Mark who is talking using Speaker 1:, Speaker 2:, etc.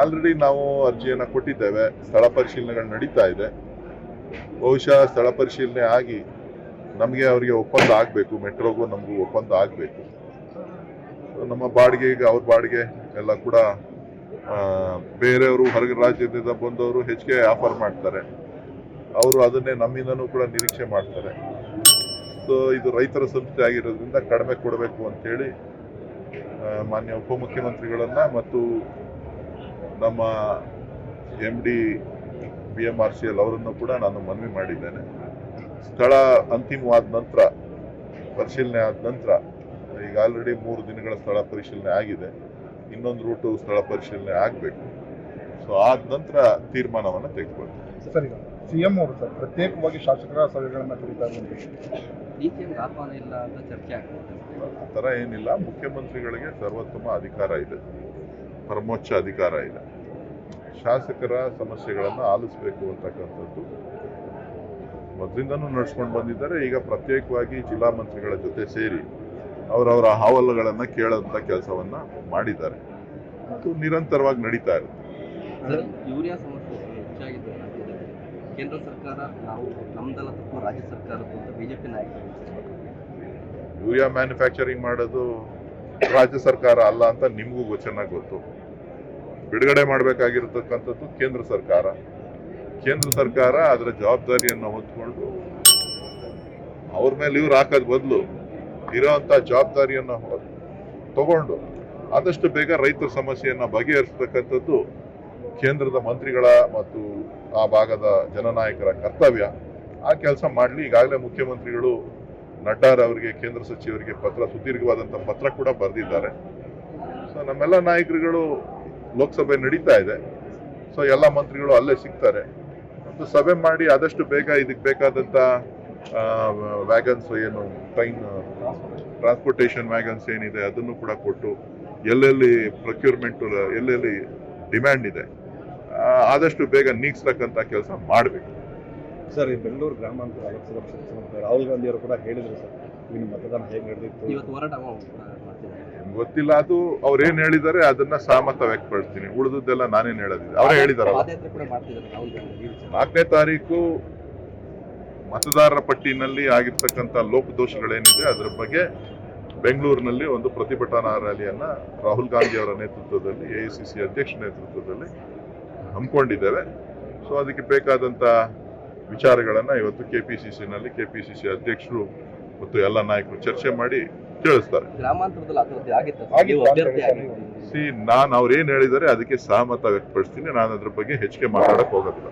Speaker 1: Already ನಾವು ಅರ್ಜಿಯನ್ನ ಕೊಟ್ಟಿದ್ದೇವೆ. ಸ್ಥಳ ಪರಿಶೀಲನೆಗಳು ನಡೀತಾ ಇದೆ. ಬಹುಶಃ ಸ್ಥಳ ಪರಿಶೀಲನೆ ಆಗಿ ನಮಗೆ ಅವರಿಗೆ ಒಪ್ಪಂದ ಆಗಬೇಕು. ಮೆಟ್ರೋಗೂ ನಮಗೂ ಒಪ್ಪಂದ ಆಗಬೇಕು. ನಮ್ಮ ಬಾಡಿಗೆ ಈಗ ಅವ್ರ ಬಾಡಿಗೆ ಎಲ್ಲ ಕೂಡ ಬೇರೆಯವರು ಹೊರಗೆ ರಾಜ್ಯದಿಂದ ಬಂದವರು ಹೆಚ್ಚಿಗೆ ಆಫರ್ ಮಾಡ್ತಾರೆ. ಅವರು ಅದನ್ನೇ ನಮ್ಮಿಂದನೂ ಕೂಡ ನಿರೀಕ್ಷೆ ಮಾಡ್ತಾರೆ. ಸೊ ಇದು ರೈತರ ಸಂಸ್ಥೆ ಆಗಿರೋದ್ರಿಂದ ಕಡಿಮೆ ಕೊಡಬೇಕು ಅಂತೇಳಿ ಮಾನ್ಯ ಉಪಮುಖ್ಯಮಂತ್ರಿಗಳನ್ನು ಮತ್ತು ನಮ್ಮ M D B M R C L ಅವರನ್ನು ಕೂಡ ನಾನು ಮನವಿ ಮಾಡಿದ್ದೇನೆ. ಸ್ಥಳ ಅಂತಿಮವಾದ ನಂತರ ಪರಿಶೀಲನೆ ಆದ ನಂತರ ಈಗ ಆಲ್ರೆಡಿ ಮೂರು ದಿನಗಳ ಸ್ಥಳ ಪರಿಶೀಲನೆ ಆಗಿದೆ. ಇನ್ನೊಂದು ರೂಟು ಸ್ಥಳ ಪರಿಶೀಲನೆ ಆಗಬೇಕು. ಸೊ ಆದ ನಂತರ ತೀರ್ಮಾನವನ್ನು ತೆಗೆದುಕೊಳ್ತೀವಿ
Speaker 2: ಸರ್ ಸಿಎಂ ಅವರು ಸರ್ ಪ್ರತ್ಯೇಕವಾಗಿ ಶಾಸಕರ ಸಭೆಗಳನ್ನು ಕರೀತಾ ಇದ್ದಾರೆ.
Speaker 3: ಡಿ ಸಿ ಎಂ ಆಹ್ವಾನ ಇಲ್ಲ ಅಂತ ಚರ್ಚೆ ಆಗ್ತದೆ
Speaker 1: ಆ ಥರ ಏನಿಲ್ಲ. ಮುಖ್ಯಮಂತ್ರಿಗಳಿಗೆ ಸರ್ವೋತ್ತಮ ಅಧಿಕಾರ ಇದೆ. ಪರಮೋಚ್ಚ ಅಧಿಕಾರ ಇದೆ. ಶಾಸಕರ ಸಮಸ್ಯೆಗಳನ್ನು ಆಲಿಸಬೇಕು ಅಂತಕ್ಕಂಥದ್ದು. ಮೊದಲಿಂದನೂ ನಡೆಸ್ಕೊಂಡು ಬಂದಿದ್ದಾರೆ ಈಗ ಪ್ರತ್ಯೇಕವಾಗಿ ಜಿಲ್ಲಾ ಮಂತ್ರಿಗಳ ಜೊತೆ ಸೇರಿ ಅವರವರ ಹಾವಲ್ಲುಗಳನ್ನು ಕೇಳೋಂಥ ಕೆಲಸವನ್ನು ಮಾಡಿದ್ದಾರೆ. ಅದು ನಿರಂತರವಾಗಿ ನಡೀತಾ ಇರುತ್ತೆ.
Speaker 3: ಯೂರಿಯಾ ಸಮಸ್ಯೆ ಹೆಚ್ಚಾಗಿದೆ ಕೇಂದ್ರ ಸರ್ಕಾರ ನಾವು ನಮ್ದಲ್ಲ ತಪ್ಪು ರಾಜ್ಯ ಸರ್ಕಾರದ್ದು ಅಂತ ಬಿಜೆಪಿ ನಾಯಕರು.
Speaker 1: ಯೂರಿಯಾ ಮ್ಯಾನುಫ್ಯಾಕ್ಚರಿಂಗ್ ಮಾಡೋದು ರಾಜ್ಯ ಸರ್ಕಾರ ಅಲ್ಲ ಅಂತ ನಿಮಗೂ ಚೆನ್ನಾಗಿ ಗೊತ್ತು. ಬಿಡುಗಡೆ ಮಾಡಬೇಕಾಗಿರತಕ್ಕಂಥದ್ದು ಕೇಂದ್ರ ಸರ್ಕಾರ. ಕೇಂದ್ರ ಸರ್ಕಾರ ಅದರ ಜವಾಬ್ದಾರಿಯನ್ನು ಹೊತ್ಕೊಂಡು ಅವ್ರ ಮೇಲೆ ಇವ್ರು ಹಾಕೋದ್ ಬದಲು ಇರೋವಂಥ ಜವಾಬ್ದಾರಿಯನ್ನು ತಗೊಂಡು ಆದಷ್ಟು ಬೇಗ ರೈತರ ಸಮಸ್ಯೆಯನ್ನ ಬಗೆಹರಿಸತಕ್ಕಂಥದ್ದು ಕೇಂದ್ರದ ಮಂತ್ರಿಗಳ ಮತ್ತು ಆ ಭಾಗದ ಜನನಾಯಕರ ಕರ್ತವ್ಯ. ಆ ಕೆಲಸ ಮಾಡಲಿ ಈಗಾಗಲೇ ಮುಖ್ಯಮಂತ್ರಿಗಳು ನಡ್ಡಾರ್ ಅವರಿಗೆ, ಕೇಂದ್ರ ಸಚಿವರಿಗೆ ಪತ್ರ ಸುದೀರ್ಘವಾದಂಥ ಪತ್ರ ಕೂಡ ಬರೆದಿದ್ದಾರೆ. ಸೊ ನಮ್ಮೆಲ್ಲ ನಾಯಕರುಗಳು ಲೋಕಸಭೆ ನಡೀತಾ ಇದೆ. ಸೊ ಎಲ್ಲ ಮಂತ್ರಿಗಳು ಅಲ್ಲೇ ಸಿಗ್ತಾರೆ. ಒಂದು ಸಭೆ ಮಾಡಿ ಆದಷ್ಟು ಬೇಗ ಇದಕ್ಕೆ ಬೇಕಾದಂಥ ವ್ಯಾಗನ್ಸ್ ಏನು, ಟ್ರೈನ್, ಟ್ರಾನ್ಸ್ಪೋರ್ಟೇಷನ್ ವ್ಯಾಗನ್ಸ್ ಏನಿದೆ ಅದನ್ನು ಕೂಡ ಕೊಟ್ಟು ಎಲ್ಲೆಲ್ಲಿ ಪ್ರೊಕ್ಯೂರ್ಮೆಂಟ್, ಎಲ್ಲೆಲ್ಲಿ ಡಿಮ್ಯಾಂಡ್ ಇದೆ ಆದಷ್ಟು ಬೇಗ ನೀಗ್ಸ್ತಕ್ಕಂಥ ಕೆಲಸ ಮಾಡಬೇಕು.
Speaker 2: ಸರ್ ಈ ಬೆಂಗಳೂರು ಗ್ರಾಮಾಂತರ ಲೋಕಸಭಾ ಕ್ಷೇತ್ರ ರಾಹುಲ್ ಗಾಂಧಿ ಅವರು ಕೂಡ ಹೇಳಿದ್ರು ಸರ್ ನಿಮ್ಮ ಮತದಾನ ಹೇಗೆ ನಡೆದಿತ್ತು
Speaker 3: ಇವತ್ತು ಹೋರಾಟ
Speaker 1: ಗೊತ್ತಿಲ್ಲ ಅದು ಅವ್ರು ಏನ್ ಹೇಳಿದ್ದಾರೆ ಅದನ್ನ ಸಹಮತ ವ್ಯಕ್ತಪಡಿಸ್ತೀನಿ. ಉಳಿದದ್ದೆಲ್ಲ ನಾನೇನ್ ಹೇಳೋದಿಲ್ಲ. ಅವರೇ
Speaker 3: ಹೇಳಿದಾರ
Speaker 1: ನಾಲ್ಕನೇ ತಾರೀಕು ಮತದಾರರ ಪಟ್ಟಿನಲ್ಲಿ ಆಗಿರ್ತಕ್ಕಂಥ ಲೋಪದೋಷಗಳೇನಿದೆ ಅದರ ಬಗ್ಗೆ ಬೆಂಗಳೂರಿನಲ್ಲಿ ಒಂದು ಪ್ರತಿಭಟನಾ ರ್ಯಾಲಿಯನ್ನ ರಾಹುಲ್ ಗಾಂಧಿ ಅವರ ನೇತೃತ್ವದಲ್ಲಿ ಎಐಸಿಸಿ ಸಿ ಅಧ್ಯಕ್ಷ ನೇತೃತ್ವದಲ್ಲಿ ಹಮ್ಮಿಕೊಂಡಿದ್ದೇವೆ ಸೊ ಅದಕ್ಕೆ ಬೇಕಾದಂತ ವಿಚಾರಗಳನ್ನ ಇವತ್ತು ಕೆಪಿಸಿಸಿನಲ್ಲಿ ಕೆಪಿಸಿಸಿ ಅಧ್ಯಕ್ಷರು ಮತ್ತು ಎಲ್ಲ ನಾಯಕರು ಚರ್ಚೆ ಮಾಡಿ ತಿಳಿಸ್ತಾರೆ ಸಿ ನಾನು ಅವ್ರು ಏನು ಹೇಳಿದ್ದಾರೆ ಅದಕ್ಕೆ ಸಹಮತ ವ್ಯಕ್ತಪಡಿಸ್ತೀನಿ. ನಾನು ಅದ್ರ ಬಗ್ಗೆ ಹೆಚ್ಚಿಗೆ ಮಾತಾಡಕ್ಕೆ ಹೋಗೋದಿಲ್ಲ.